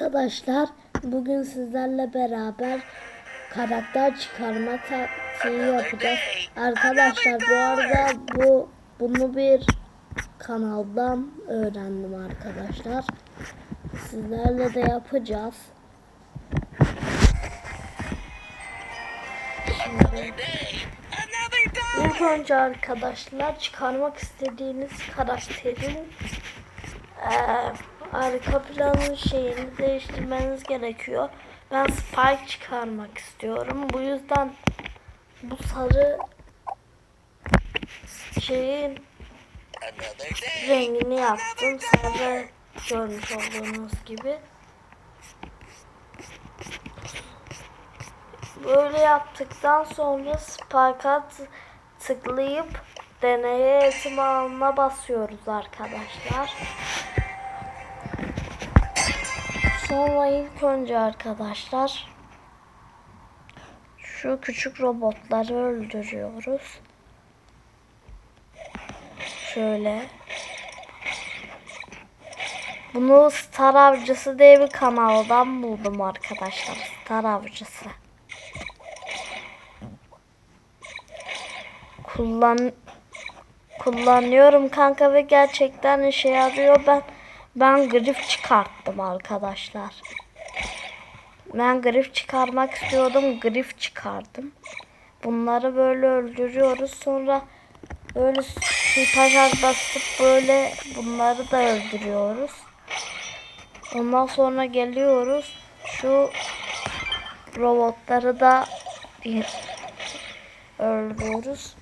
Arkadaşlar bugün sizlerle beraber karakter çıkarma taktiği yapacağız. Arkadaşlar bu arada bu bunu bir kanaldan öğrendim arkadaşlar. Sizlerle de yapacağız. Şimdi ilk önce arkadaşlar çıkarmak istediğiniz karakterin eee arka planın şeyini değiştirmeniz gerekiyor. Ben Spike çıkarmak istiyorum. Bu yüzden bu sarı şeyin rengini yaptım. Sarı görmüş olduğunuz gibi. Böyle yaptıktan sonra Spike'a tıklayıp deneye eğitim alanına basıyoruz arkadaşlar. Sonra ilk önce arkadaşlar şu küçük robotları öldürüyoruz. Şöyle. Bunu Star Avcısı diye bir kanaldan buldum arkadaşlar. Star Avcısı. Kullan kullanıyorum kanka ve gerçekten işe yarıyor. Ben ben grif çıkarttım arkadaşlar. Ben grif çıkarmak istiyordum. Grif çıkardım. Bunları böyle öldürüyoruz. Sonra böyle sütajar basıp böyle bunları da öldürüyoruz. Ondan sonra geliyoruz. Şu robotları da öldürüyoruz.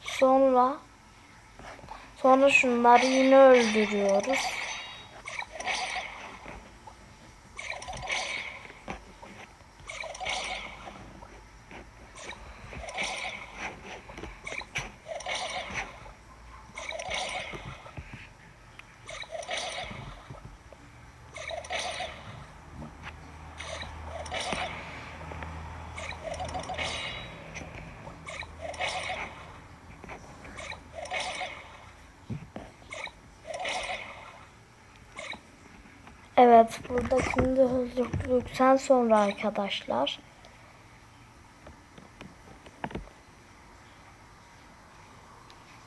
Sonra Sonra şunları yine öldürüyoruz. Evet buradakini de hızlılıktan sonra arkadaşlar.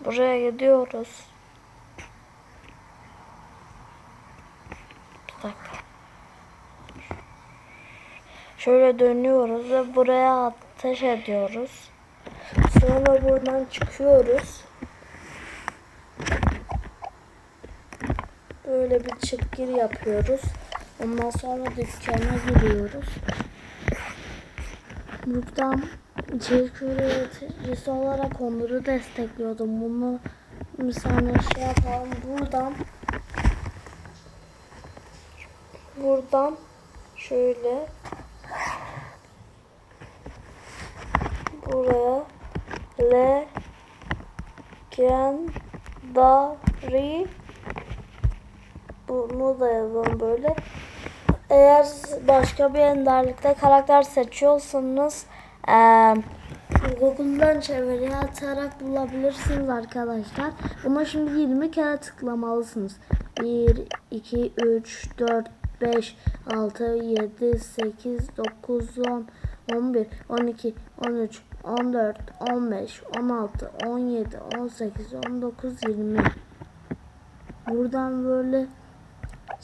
Buraya gidiyoruz. Bir dakika. Şöyle dönüyoruz ve buraya ateş ediyoruz. Sonra buradan çıkıyoruz. Böyle bir çıkgir yapıyoruz. Ondan sonra dükkana giriyoruz. Buradan içerik üreticisi olarak onları destekliyordum. Bunu bir saniye şey yapalım. Buradan buradan şöyle buraya legendary bunu da yazalım böyle. Eğer başka bir enderlikte karakter seçiyorsanız eee Google'dan çeviriye atarak bulabilirsiniz arkadaşlar. Buna şimdi 20 kere tıklamalısınız. 1, 2, 3, 4, 5, 6, 7, 8, 9, 10, 11, 12, 13, 14, 15, 16, 17, 18, 19, 20. Buradan böyle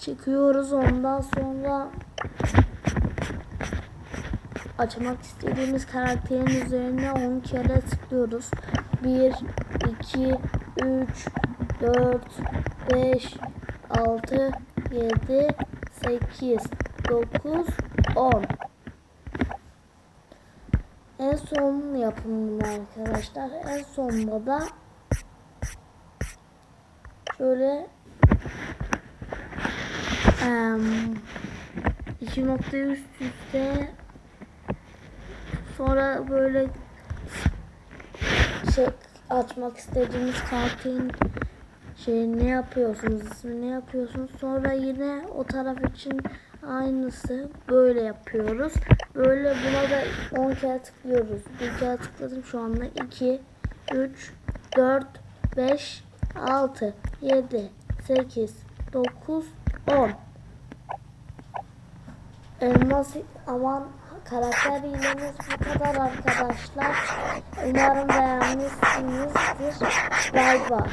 çıkıyoruz. Ondan sonra açmak istediğimiz karakterin üzerine 10 kere tıklıyoruz. 1, 2, 3, 4, 5, 6, 7, 8, 9, 10. En son yapımını arkadaşlar. En sonunda da şöyle iki nokta üst üste. Sonra böyle şey açmak istediğiniz kartın şey ne yapıyorsunuz ismini yapıyorsunuz? Sonra yine o taraf için aynısı böyle yapıyoruz. Böyle buna da 10 kere tıklıyoruz. Bir kere tıkladım şu anda 2 3 4 5 6 7 8 9, 10. Elmas aman karakter hilemiz bu kadar arkadaşlar. Umarım beğenmişsinizdir. Bay bay.